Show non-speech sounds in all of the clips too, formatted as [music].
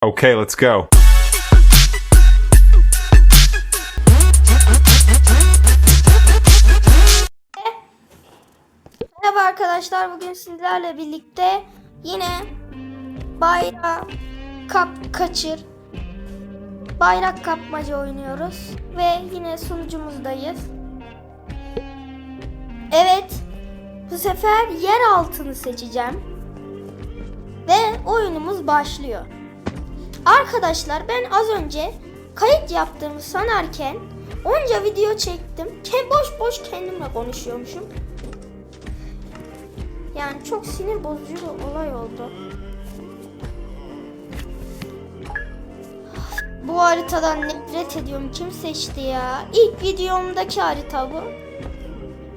Okay, let's go. Merhaba arkadaşlar bugün sizlerle birlikte yine bayrak kap kaçır bayrak kapmaca oynuyoruz ve yine sunucumuzdayız. Evet bu sefer yer altını seçeceğim ve oyunumuz başlıyor. Arkadaşlar ben az önce kayıt yaptığımı sanarken onca video çektim. Boş boş kendimle konuşuyormuşum. Yani çok sinir bozucu bir olay oldu. Bu haritadan nefret ediyorum. Kim seçti ya? İlk videomdaki harita bu.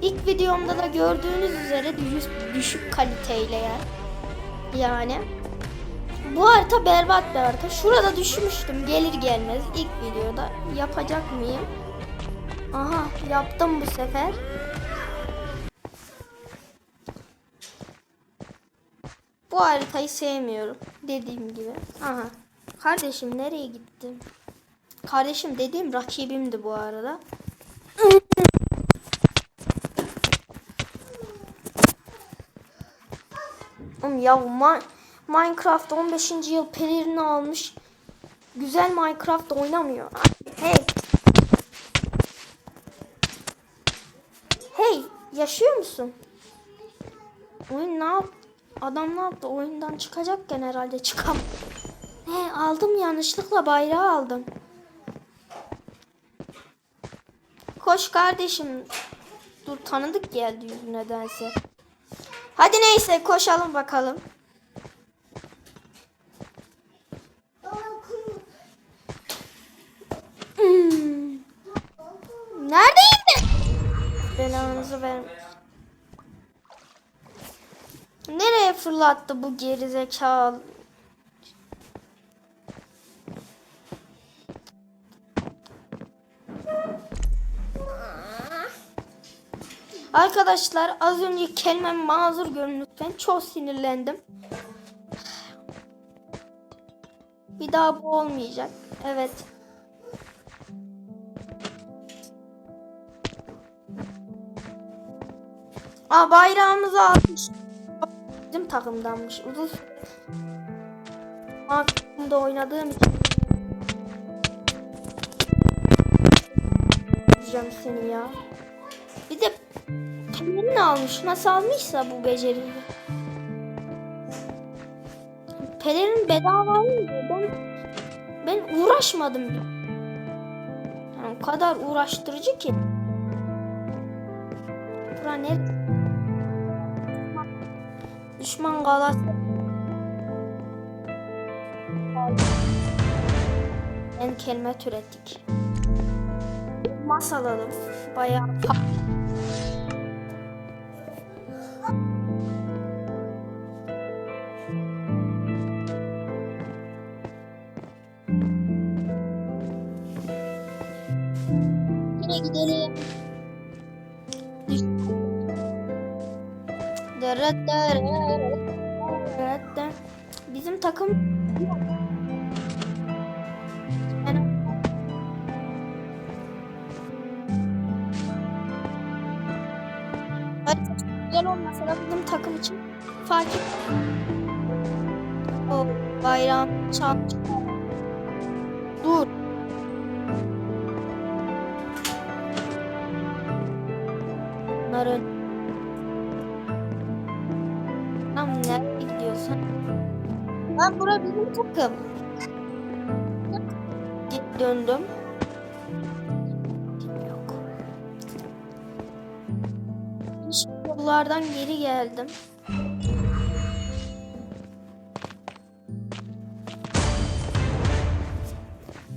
İlk videomda da gördüğünüz üzere düş- düşük kaliteyle ya. Yani. Bu harita berbat bir harita. Şurada düşmüştüm gelir gelmez ilk videoda. Yapacak mıyım? Aha yaptım bu sefer. Bu haritayı sevmiyorum. Dediğim gibi. Aha. Kardeşim nereye gittin? Kardeşim dediğim rakibimdi bu arada. Oğlum ya Ma- Minecraft 15. yıl pelerini almış. Güzel Minecraft oynamıyor. Hey. Hey, yaşıyor musun? Oyun ne yap? Adam ne yaptı? Oyundan çıkacakken herhalde çıkam. He aldım yanlışlıkla bayrağı aldım. Koş kardeşim. Dur tanıdık geldi yüzü nedense. Hadi neyse koşalım bakalım. Belanızı ver. Nereye fırlattı bu gerizekalı? Arkadaşlar az önce kelimem mazur görün lütfen. Çok sinirlendim. Bir daha bu olmayacak. Evet. Aa bayrağımızı almış. Bizim takımdanmış. Uzun süre oynadığım için. Vuracağım seni ya. Bir de pelerini almış. Nasıl almışsa bu beceriyi. Pelerin bedavaydı. Ben, ben uğraşmadım. Yani o kadar uğraştırıcı ki. Bura neresi? Düşman galası. En kelime türettik. Mas alalım. Bayağı Yine gidelim. Dırıt. Bizim takım güzel olmasa da bizim takım için fark et. O bayrağım çal. Dur. Bunların Ben bura bizim takım. Git döndüm. Yok. Yollardan geri geldim.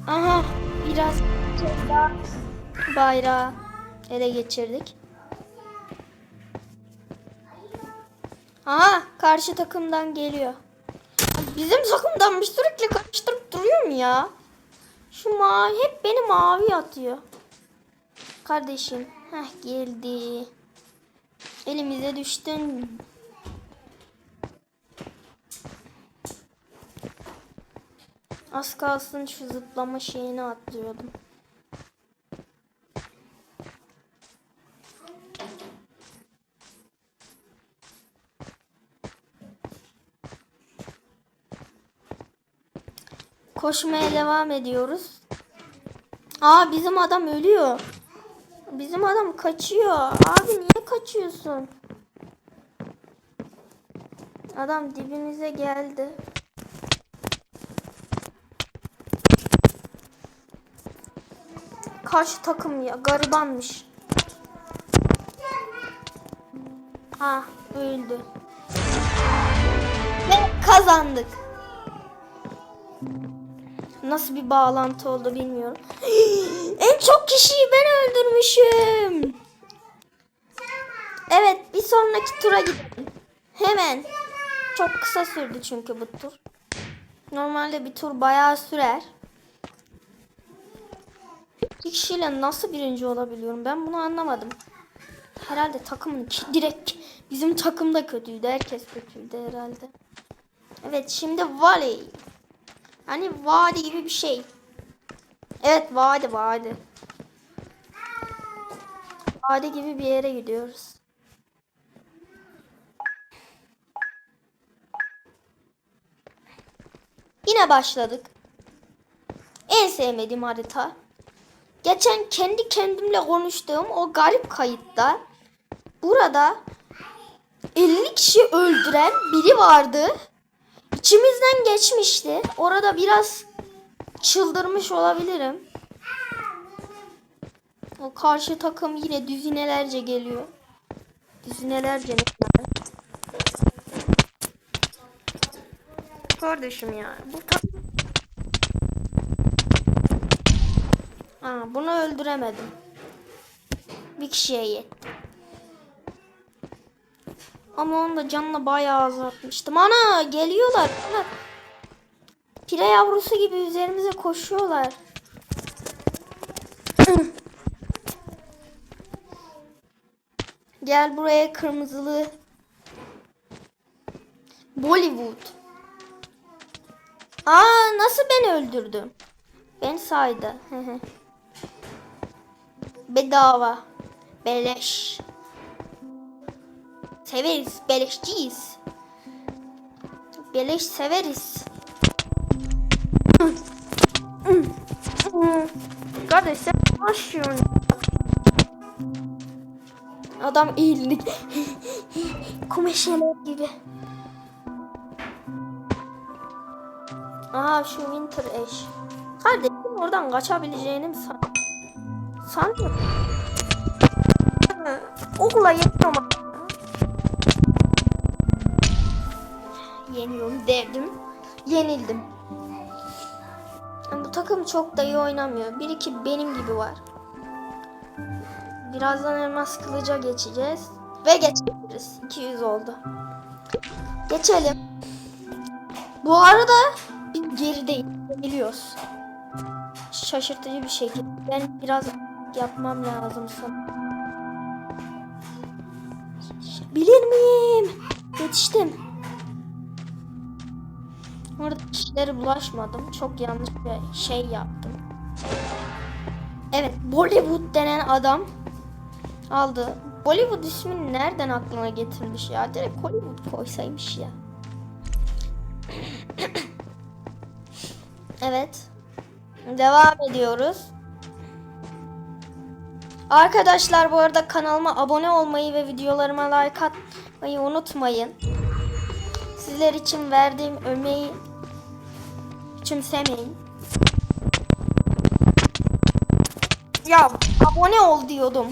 Aha biraz bayrağı ele geçirdik. Aha karşı takımdan geliyor. Bizim takımdanmış sürekli karıştırıp duruyorum ya. Şu mavi hep beni mavi atıyor. Kardeşim. Heh geldi. Elimize düştün. Az kalsın şu zıplama şeyini atlıyordum. Koşmaya devam ediyoruz. Aa bizim adam ölüyor. Bizim adam kaçıyor. Abi niye kaçıyorsun? Adam dibimize geldi. Karşı takım ya garibanmış. Ha öldü. Ve kazandık. Nasıl bir bağlantı oldu bilmiyorum. [gasps] en çok kişiyi ben öldürmüşüm. Evet bir sonraki tura gidelim. Hemen. Çok kısa sürdü çünkü bu tur. Normalde bir tur bayağı sürer. Bir kişiyle nasıl birinci olabiliyorum ben bunu anlamadım. Herhalde takımın ki- direkt bizim takım da kötüydü. Herkes kötüydü herhalde. Evet şimdi volley. Hani vadi gibi bir şey. Evet vadi vadi. Vadi gibi bir yere gidiyoruz. Yine başladık. En sevmediğim harita. Geçen kendi kendimle konuştuğum o garip kayıtta burada 50 kişi öldüren biri vardı. İçimizden geçmişti. Orada biraz çıldırmış olabilirim. O karşı takım yine düzinelerce geliyor. Düzinelerce ne yani? Kardeşim ya. Bu. Aa, bunu öldüremedim. Bir kişiye yetti. Ama onu da canına bayağı azaltmıştım. Ana geliyorlar. Pire yavrusu gibi üzerimize koşuyorlar. Gel buraya kırmızılı. Bollywood. Aa nasıl beni öldürdün? Ben saydı. [laughs] Bedava. Beleş. Severiz. Beleşciyiz. Beleş severiz. Kardeş sen başlıyorsun. Adam eğildik. Kumeşeler gibi. Aa şu Winter Ash. Kardeşim oradan kaçabileceğini mi san? Sanmıyorum. Hı, Okula yetmiyorum. Yeniyorum derdim. Yenildim. Bu takım çok da iyi oynamıyor. Bir iki benim gibi var. Birazdan elmas kılıca geçeceğiz. Ve geçebiliriz. 200 oldu. Geçelim. Bu arada biz gerideyiz. Geliyoruz. Şaşırtıcı bir şekilde. Ben biraz yapmam lazım sana. Bilir miyim? Yetiştim. Orada işlere bulaşmadım. Çok yanlış bir şey yaptım. Evet, Bollywood denen adam aldı. Bollywood ismini nereden aklına getirmiş ya? Direkt Hollywood koysaymış ya. [coughs] evet. Devam ediyoruz. Arkadaşlar bu arada kanalıma abone olmayı ve videolarıma like atmayı unutmayın. Sizler için verdiğim ömeği küçümsemeyin. Ya abone ol diyordum.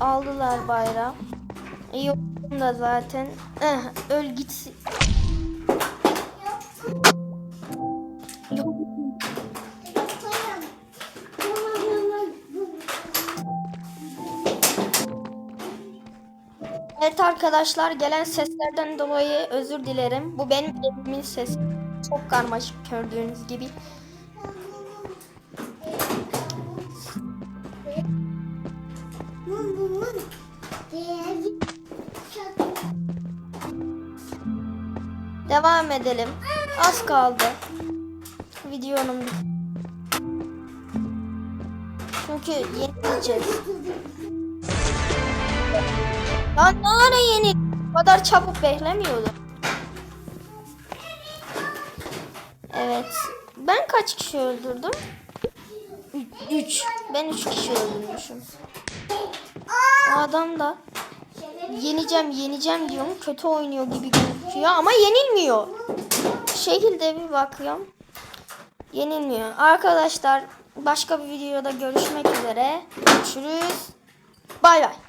Aldılar bayrağı. Yok da zaten. Eh, öl gitsin. Evet. Arkadaşlar gelen seslerden dolayı özür dilerim. Bu benim evimin sesi. Çok karmaşık gördüğünüz gibi. Devam edelim. Az kaldı. Videonun Çünkü yenileceğiz. Lan ne ara yeni? Bu kadar çabuk beklemiyordum. Evet. Ben kaç kişi öldürdüm? 3. Ben 3 kişi öldürmüşüm. O adam da yeneceğim yeneceğim diyorum. Kötü oynuyor gibi gözüküyor ama yenilmiyor. Şekilde bir bakıyorum. Yenilmiyor. Arkadaşlar başka bir videoda görüşmek üzere. Görüşürüz. Bay bay.